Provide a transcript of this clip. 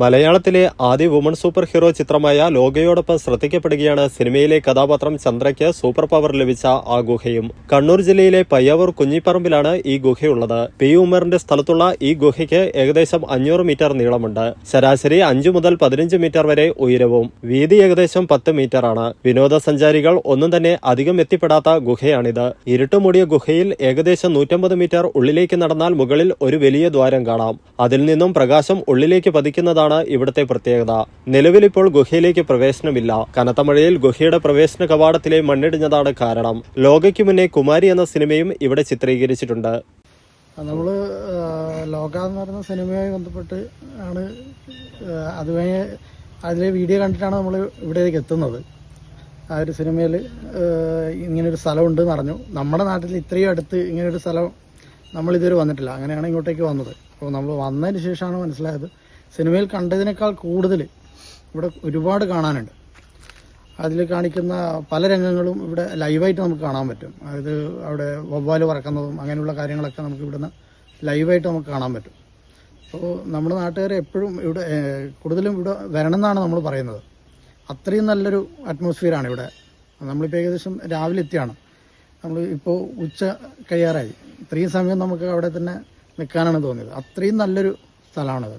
മലയാളത്തിലെ ആദ്യ woman super hero ചിത്രമായ ലോകയോടൊപ്പം ശ്രദ്ധിക്കപ്പെടുകയാണ് സിനിമയിലെ കഥാപാത്രം ചന്ദ്രയ്ക്ക് സൂപ്പർ പവർ ലഭിച്ച ആ ഗുഹയും. കണ്ണൂർ ജില്ലയിലെ പയ്യാവൂർ കുഞ്ഞിപ്പറമ്പിലാണ് ഈ ഗുഹയുള്ളത്. പി ഉമറിന്റെ സ്ഥലത്തുള്ള ഈ ഗുഹയ്ക്ക് ഏകദേശം അഞ്ഞൂറ് മീറ്റർ നീളമുണ്ട്. ശരാശരി അഞ്ചു മുതൽ പതിനഞ്ച് മീറ്റർ വരെ ഉയരവും വീതി ഏകദേശം പത്ത് മീറ്റർ ആണ്. വിനോദസഞ്ചാരികൾ ഒന്നും തന്നെ അധികം എത്തിപ്പെടാത്ത ഗുഹയാണിത്. ഇരുട്ടുമൂടിയ ഗുഹയിൽ ഏകദേശം നൂറ്റമ്പത് മീറ്റർ ഉള്ളിലേക്ക് നടന്നാൽ മുകളിൽ ഒരു വലിയ ദ്വാരം കാണാം. അതിൽ നിന്നും പ്രകാശം ഉള്ളിലേക്ക് പതിക്കുന്നതാണ് ഇവിടുത്തെ പ്രത്യേകത. നിലവിലിപ്പോൾ ഗുഹയിലേക്ക് പ്രവേശനമില്ല. കനത്ത മഴയിൽ ഗുഹയുടെ പ്രവേശന കവാടത്തിലെ മണ്ണിടിഞ്ഞതാണ് കാരണം. ലോകയ്ക്ക് മുന്നേ കുമാരി എന്ന സിനിമയും ഇവിടെ ചിത്രീകരിച്ചിട്ടുണ്ട്. നമ്മൾ ലോക എന്ന് പറയുന്ന സിനിമയുമായി ബന്ധപ്പെട്ട് ആണ് അതുവഴി അതിലെ വീഡിയോ കണ്ടിട്ടാണ് നമ്മൾ ഇവിടേക്ക് എത്തുന്നത്. ആ ഒരു സിനിമയിൽ ഇങ്ങനൊരു സ്ഥലമുണ്ട് എന്ന് അറിഞ്ഞു. നമ്മുടെ നാട്ടിൽ ഇത്രയും അടുത്ത് ഇങ്ങനൊരു സ്ഥലം നമ്മൾ ഇതുവരെ വന്നിട്ടില്ല. അങ്ങനെയാണ് ഇങ്ങോട്ടേക്ക് വന്നത്. അപ്പോൾ നമ്മൾ വന്നതിന് ശേഷമാണ് മനസ്സിലായത്. സിനിമയിൽ കണ്ടതിനേക്കാൾ കൂടുതൽ ഇവിടെ ഒരുപാട് കാണാനുണ്ട്. അതിൽ കാണിക്കുന്ന പല രംഗങ്ങളും ഇവിടെ ലൈവായിട്ട് നമുക്ക് കാണാൻ പറ്റും. അതായത് അവിടെ വവ്വാൽ പറക്കുന്നതും അങ്ങനെയുള്ള കാര്യങ്ങളൊക്കെ നമുക്ക് ഇവിടുന്ന് ലൈവായിട്ട് നമുക്ക് കാണാൻ പറ്റും. അപ്പോൾ നമ്മുടെ നാട്ടുകാർ എപ്പോഴും ഇവിടെ കൂടുതലും ഇവിടെ വരണം എന്നാണ് നമ്മൾ പറയുന്നത്. അത്രയും നല്ലൊരു അറ്റ്മോസ്ഫിയറാണ് ഇവിടെ. നമ്മളിപ്പോൾ ഏകദേശം രാവിലെ എത്തിയാണ്. നമ്മൾ ഇപ്പോൾ ഉച്ച കഴിയാറായി. ഇത്രയും സമയം നമുക്ക് അവിടെ തന്നെ നിൽക്കാനാണ് തോന്നിയത്. അത്രയും നല്ലൊരു സ്ഥലമാണിത്.